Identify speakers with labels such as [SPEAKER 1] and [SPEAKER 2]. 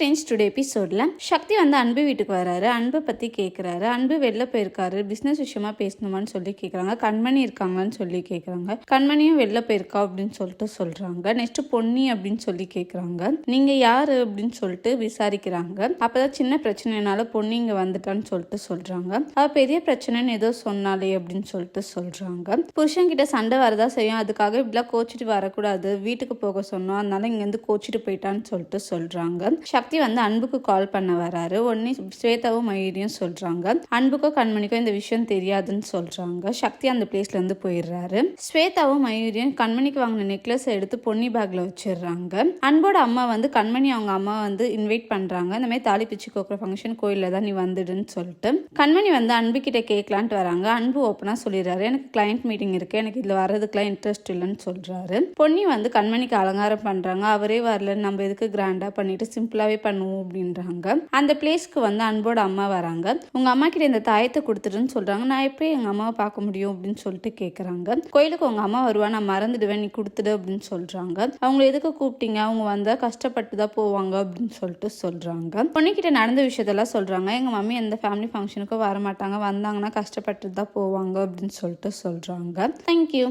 [SPEAKER 1] Strange today எபிசோடில் சக்தி வந்து அன்பு வீட்டுக்கு வராரு. அன்பை பற்றி கேட்குறாரு அன்பு வெளில போயிருக்காரு. பிஸ்னஸ் விஷயமா பேசணுமான்னு சொல்லி கேட்குறாங்க கண்மணி இருக்காங்களான்னு சொல்லி கேட்குறாங்க கண்மணியும் வெளில போயிருக்கா அப்படின்னு சொல்லிட்டு சொல்கிறாங்க நெக்ஸ்ட் பொன்னி அப்படின்னு சொல்லி கேட்குறாங்க நீங்கள் யார் அப்படின்னு சொல்லிட்டு விசாரிக்கிறாங்க. அப்பதான் சின்ன பிரச்சனைனால பொண்ணு இங்கே வந்துட்டான்னு சொல்லிட்டு சொல்கிறாங்க அவள் பெரிய பிரச்சனைன்னு ஏதோ சொன்னாலே அப்படின்னு சொல்லிட்டு சொல்கிறாங்க புருஷன்கிட்ட சண்டை வரதா செய்யும். அதுக்காக இப்படிலாம் கோச்சிட்டு வரக்கூடாது. வீட்டுக்கு போக சொன்னோம். அதனால இங்கேருந்து கோச்சிட்டு போயிட்டான்னு சொல்லிட்டு சொல்றாங்க. சக்தி வந்து அன்புக்கு கால் பண்ண வராரு. உடனே ஸ்வேதாவும் மயூரியும் சொல்றாங்க. அன்புக்கும் கண்மணிக்கும் இந்த விஷயம் தெரியாதுன்னு சொல்றாங்க. சக்தி அந்த பிளேஸ்ல இருந்து போயிடுறாரு. ஸ்வேதாவும் மயூரியும் கண்மணிக்கு வாங்கின நெக்லஸ் எடுத்து பொன்னி பேக்ல வச்சிடுறாங்க. அன்போட அம்மா வந்து கண்மணி அவங்க அம்மா வந்து இன்வைட் பண்றாங்க. இந்த மாதிரி தாலி பிச்சு கோக்குற ஃபங்க்ஷன் கோயில்ல தான் நீ வந்துடுன்னு சொல்லிட்டு கண்மணி வந்து அன்பு கிட்ட கேட்கலான்ட்டு வராங்க. அன்பு ஓப்பனா சொல்லிடுறாரு. எனக்கு கிளைண்ட் மீட்டிங் இருக்கு. எனக்கு இதுல வர்றதுக்குலாம் இன்ட்ரெஸ்ட் இல்லைன்னு சொல்றாரு. பொன்னி வந்து கண்மணிக்கு அலங்காரம் பண்றாங்க. அவரே வரல நம்ம எதுக்கு கிராண்டா பண்ணிட்டு சிம்பிளாவே பண்ணுவோம் அப்படின்றாங்க. அந்த பிளேஸ்க்கு வந்து அன்போட அம்மா வராங்க. உங்க அம்மா கிட்ட இந்த தாயத்தை கொடுத்துட்டுன்னு சொல்றாங்க. நான் எப்போ எங்க அம்மாவை பார்க்க முடியும் அப்படின்னு சொல்லிட்டு கேட்குறாங்க கோயிலுக்கு உங்க அம்மா வருவா நான் மறந்துடுவேன் நீ கொடுத்துடு அப்படின்னு சொல்றாங்க. அவங்க எதுக்கு கூப்பிட்டீங்க? அவங்க வந்தா கஷ்டப்பட்டு தான் போவாங்க அப்படின்னு சொல்லிட்டு சொல்றாங்க. பொண்ணுக்கிட்ட நடந்த விஷயத்தெல்லாம் சொல்றாங்க. எங்க மம்மி எந்த ஃபேமிலி ஃபங்க்ஷனுக்கும் வர மாட்டாங்க வந்தாங்கன்னா கஷ்டப்பட்டு தான் போவாங்க அப்படின்னு சொல்லிட்டு சொல்றாங்க. தேங்க்யூ